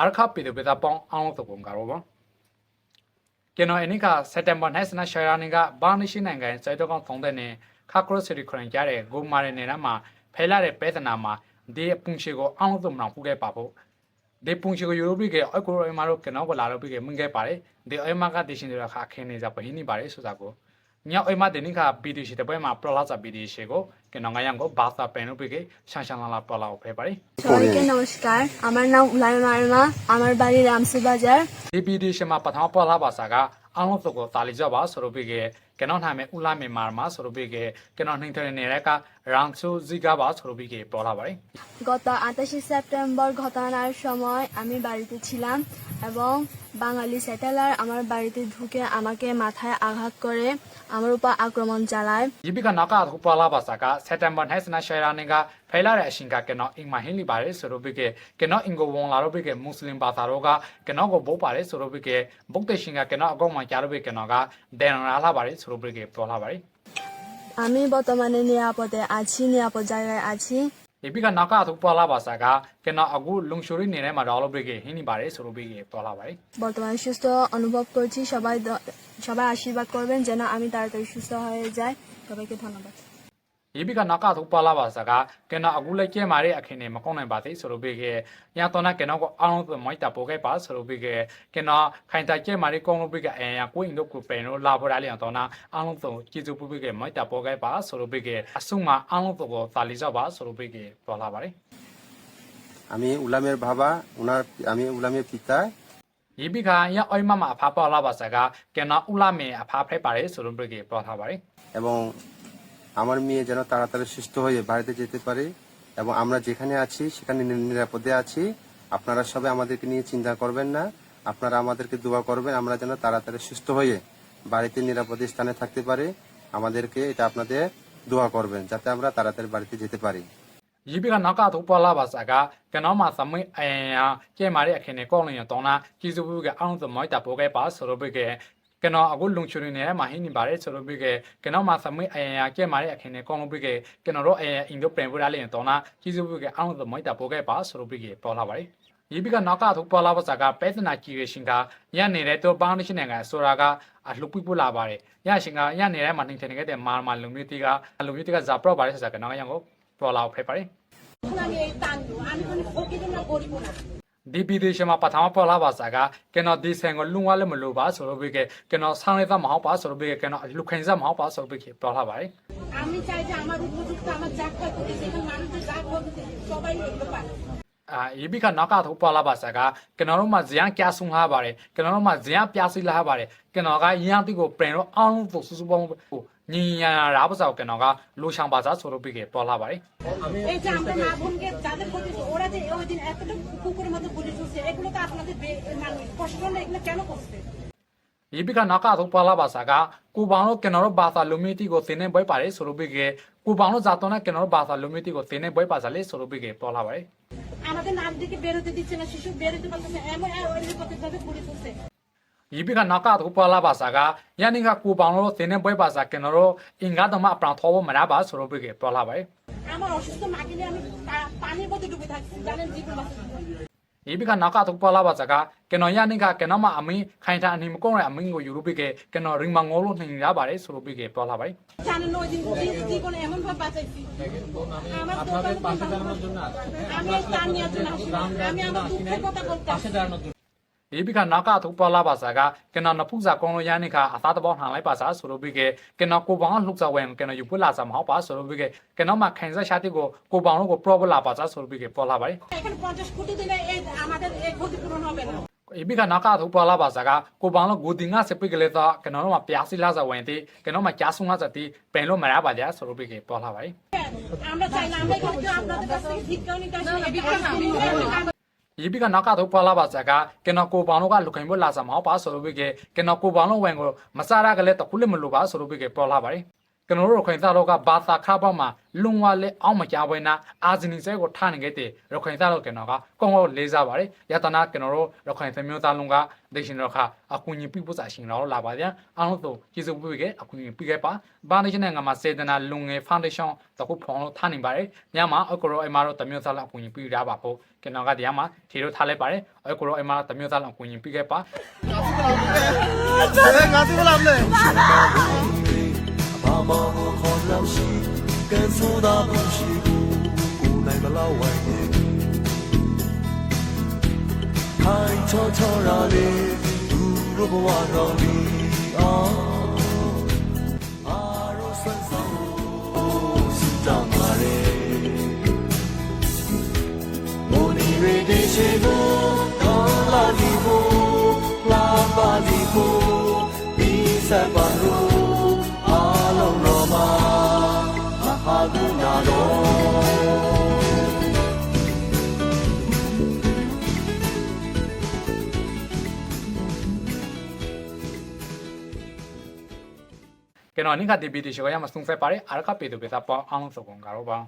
အခပီတူပတာပေါင်းအောင်တော့ပုံကတော့ဘောကျွန်တော်အနိကစက်တမ်ဘာနဲ့စနရှာရာနေကဘာနရှိနိုင်ငံစိုက်တော့ကောင်းဖုန်းတဲ့နေခါကရိုစီရီခရင်ကြတဲ့ဂိုမာရနေနာမှာဖဲလာတဲ့ပဲသနာမှာဒီပုံရှိကိုအောင်တော့မအောင်ဖူးခဲ့ပါဖို့ဒီပုံရှိကိုယူရိုပီကအကူရိုအမတို့ကျွန်တော်ကလာတော့ပြီးကမင်းခဲ့ပါတယ်ဒီအမကတရှင်တွေကခါခင်းနေကြပဟင်းနေပါတယ်ဆိုတာကို ညောက်အမတဲ့နိခပီတီရှိတဲ့ပွဲမှာပရလာစာပီတီရှိကိုကျွန်တော်ငါရံကိုဘာသာပန်လို့ပြီးကရှန်ရှန်လာလာပလာကိုဖဲပါတယ် সবাইকে নমস্কার আমার নাম উলাই মারমা আমার বাড়ি রামসু বাজারဒီပီတီရှိမှာပထမပေါ်လာပါစာကအောင်လို့ကိုတာလီကြပါဆိုလို့ပြီးက ကျွန်တော်နာမည်ဦးလာမေမာမှာဆိုလို့ပြီးကကျွန်တော်နှိမ့်တဲ့နေတဲ့ကရန်ဆူဇီကပါဆိုလို့ပြီးကပေါ်လာပါတယ် গত আটাশে সেপ্টেম্বর ঘটনার সময় আমি বাড়িতে ছিলাম এবং বাঙালি স্যাটেলার আমার বাড়িতে ঢুকে আমাকে মাথায় আঘাত করে আমার উপর আক্রমণ চালায় ဒီပိကနောက်ကထူပေါ်လာပါစာကစက်တမ်ဘာနဲ့စနာရှယ်ရာနေကဖဲလာတဲ့အရှင်ကကျွန်တော် রুব্রিকে পলাবাই আমি বর্তমানে নিরাপদে আছি নিরাপদ জায়গায় আছি। এপিকা নাকা আতুক পলা বাসা গা কেন আগু লুংসুরি নিরে মা ডাল ব্রিগে হিনি বারে সরুবিগে পলা ভাই বর্তমানে সুস্থ অনুভব করছি সবাই সবাই আশীর্বাদ করবেন যেন আমি তাড়াতাড়ি সুস্থ হয়ে যাই। সবাইকে ধন্যবাদ। ဒီပိကနောက်ကထူပေါ်လာပါစာကကျွန်တော်အခုလည်းကျဲမာတဲ့အခင်းနဲ့မကောင်းနိုင်ပါသေးဆိုလို့ပြီးကညာတော့နာကျွန်တော်ကိုအောင်လို့မိုက်တာပို့ခဲ့ပါဆိုလို့ပြီးကကျွန်တော်ခိုင်တာကျဲမာတဲ့ကောင်းလို့ပြီးကအရင်ကိုင်းတို့ကိုပင်လို့လာပေါ်လာလျောင်းတော့နာအောင်လို့တော့ကျေစုပူပြီးကမိုက်တာပို့ခဲ့ပါဆိုလို့ပြီးကအဆုမအောင်လို့တော့သာလီကြောက်ပါဆိုလို့ပြီးကပေါ်လာပါတယ် আমি উলামের বাবা ওনার আমি উলামের পিতা ဒီပိကရအိုင်မမအဖာပေါ်လာပါစာကကျွန်တော်ဥလာမေအဖာဖဲပါတယ်ဆိုလို့ပြီးကပေါ်လာပါတယ် এবং আমার মেয়ে যেন তাড়াতাড়ি সুস্থ হয়ে বাড়িতে যেতে পারে এবং আমরা যেখানে আছি, সেখানে নিরাপদে আছি। আপনারা সবাই আমাদেরকে নিয়ে চিন্তা করবেন না। আপনারা আমাদেরকে দোয়া করবেন, আমরা যেন তাড়াতাড়ি সুস্থ হয়ে বাড়িতে নিরাপদে স্থানে থাকতে পারে। আমাদেরকে এটা আপনাদের দোয়া করবেন, যাতে আমরা তাড়াতাড়ি বাড়িতে যেতে পারি। yibi ka naka to ကတော့အခုလုံချုံနေမှာဟင်းနေပါတယ်ဆိုတော့ပြခဲ့ကတော့မှာသမွေအရာရာကဲမှာတဲ့အခင်းနဲ့ကောင်းလို့ပြခဲ့ကျွန်တော်တို့အရာအင်ဒိုပရင်ပူရလေးတော့နာကြီးစုပြခဲ့အောင်သမိုက်တာပို့ခဲ့ပါဆိုတော့ပြခဲ့ပေါ်လာပါတယ်ရေးပြီးကနောက်ကတော့ပေါ်လာပါစကပဲသနာကြီးရရှင်ကညနေတဲ့တော့ပေါင်းနေရှင်နိုင်ငံဆိုတာကအလှုပ်ပြပလာပါတယ်ညရှင်ကညနေတဲ့မှာနေထိုင်နေတဲ့မာမာလုံမျိုးတီကလုံမျိုးတီကဇာပရော့ပါတယ်ဆိုတာကနောက်ရန်ကိုပေါ်လာဖဲပါတယ်ခဏနေတန်ကိုအန်ကွန်ကိုကိဒနာကိုရီမို့ ပြည်သေးရှင်မှာပထမပေါ်လာပါစားကကျွန်တော်ဒီဆိုင်ကိုလုံဝလည်းမလို့ပါဆိုလို့ပြီးကကျွန်တော်ဆောင်းလေးသားမဟုတ်ပါဆိုလို့ပြီးကကျွန်တော်လူခိုင်စားမဟုတ်ပါဆိုလို့ပြီးပေါ်လာပါတယ် আমি চাই যে আমার উপযুক্ত আমার জায়গা করে যেখানে মানুষের জায়গা হবে সবাই দেখতে পারে 예비 가 나가 더 빨라 봤어가 그나마 지양 꺄숭 하 바래 그나마 지양 뱌슬라 하 바래 그나가 이양 뛰고 브랜로 아웅 도 수수봉 니야 라버서 그나가 로샹 바자 소로 비게 빨라 바래 এই যে আমরা না বোনকে যাদের ক্ষতি ওরা যে ওই দিন এতটা কুকুরের মধ্যে গুলি চলছে এগুলো তো আপনাদের মানে প্রশাসন এগুলো কেন করছে 예비가 나가도 빨라바사가 쿠바노 케나로 바살루미티고 세네 보이 파레 소로비게 쿠바노 자토나 케나로 바살루미티고 세네 보이 파살레 소로비게 빨라바레 ইবিকা নাকা উপলা বাসাগা ইয়ানিকা কু বাংলো তেনে বই বাসা কেনরো ইংগা দমা প্রাণ থব মারা বা সরবিকে পলা ভাই আমার অসুস্থ মাকে নিয়ে আমি পানির মধ্যে ডুবে থাকছি জানেন জীবন বাঁচতে อีบิกานักตุกปลาบาสกาแกนอยานิกาแกนมาอมิใครทานนี้มกงไรอมิงกูยูรูปิเกแกนอริงมังโงลุนิยาบาริสุรูปิเกปลาไปจานโนจิงจิงจิงคนเอมันพบาสิ আমার আপনাদের পাশে দাঁড়ানোর জন্য আমি স্থানীয় জন্য আমি আমার দুঃখের কথা বলতে ဒီပိကနောက်ကထုတ်ပေါ်လာပါစားကကျွန်တော်နဖူးစာကောင်းလို့ယန္နိကအသာတဘောနှံလိုက်ပါစားဆိုလို့ပြီးကကျွန်တော်ကိုပေါင်းလှုပ်စားဝင်ကျွန်တော်ယူပွလာစားမဟုတ်ပါဆိုလို့ပြီးကကျွန်တော်မှခိုင်စားရှာတိကိုကိုပေါင်းတို့ကို problem လာပါစားဆိုလို့ပြီးကပေါ်လာပါတယ် এখানে পঞ্চাশ কোটি দিলে এই আমাদের এই ক্ষতিপূরণ হবে না အဘိကနောက်ကထုတ်ပေါ်လာပါစားကကိုပေါင်းလို့ဂူတင်ငါစပိကလေးတော့ကျွန်တော်တို့မှပြားစီလာစားဝင်တိကျွန်တော်မှကြားဆုံလာစားတိပင်လို့မရပါကြဆိုလို့ပြီးကပေါ်လာပါတယ် yibi ka naka to pala ba saka kena ko pano ka lukai mo la sa ma pa so lo bi ke kena ko pano wen go masara ka le ta khule mo lo ba so lo bi ke pala ba ကကျွန်တော်ကိုပေါင်းလို့ဝင်ကိုမစားရကလေးတခုလည်းမလိုပါဆိုလို့ပြီးကပေါ်လာပါတယ်ကျွန်တော်တို့ရခိုင်သားတော့ကဘာသာခါပါမှာလုံဝလဲအောင်မကြဘဲနာအာဇနီစဲကိုထားနေခဲ့တဲ့ရခိုင်သားတော့ကျွန်တော်ကကောင်းကောင်းလေးစားပါတယ်ယတနာကျွန်တော်တို့ရခိုင်သမမျိုးသားလုံးကဒေရှင်တော်ခအကူညီပြဖို့စာရှင်တော့လာပါဗျာအားလုံးဆိုကျေးဇူးပြုခဲ့အကူညီပြခဲ့ပါဘာနေချင်းနိုင်ငံမှာစေတနာလုံငယ်ဖောင်ဒေးရှင်းတခုဖောင်လို့ထားနေပါတယ်ညမှာအကူရောအမတို့သမမျိုးသားလောက်အကူညီပြရပါဖို့ကျွန်တော်ကတရားမှာထေလို့ထားလိုက်ပါတယ်အကူရောအမတို့သမမျိုးသားလောက်အကူညီပြခဲ့ပါဘာမှမခေါ်လို့ရှိကဲဆိုတာမရှိဘူးကိုယ်နိုင်မလော က်ဝိုင်းနေခိုင်ချောချောရာလေးသူတို့ဘဝတော်လီအော်အာရောဆန်းဆောင်စတောင်းပါလေမိုးနီ ကျွန်တော်နိခတိပီတီရှိုရမှာစုံဖက်ပါတယ်အာရခပေတူပေသာပေါအောင်စုံကုန်ကြတော့ပါ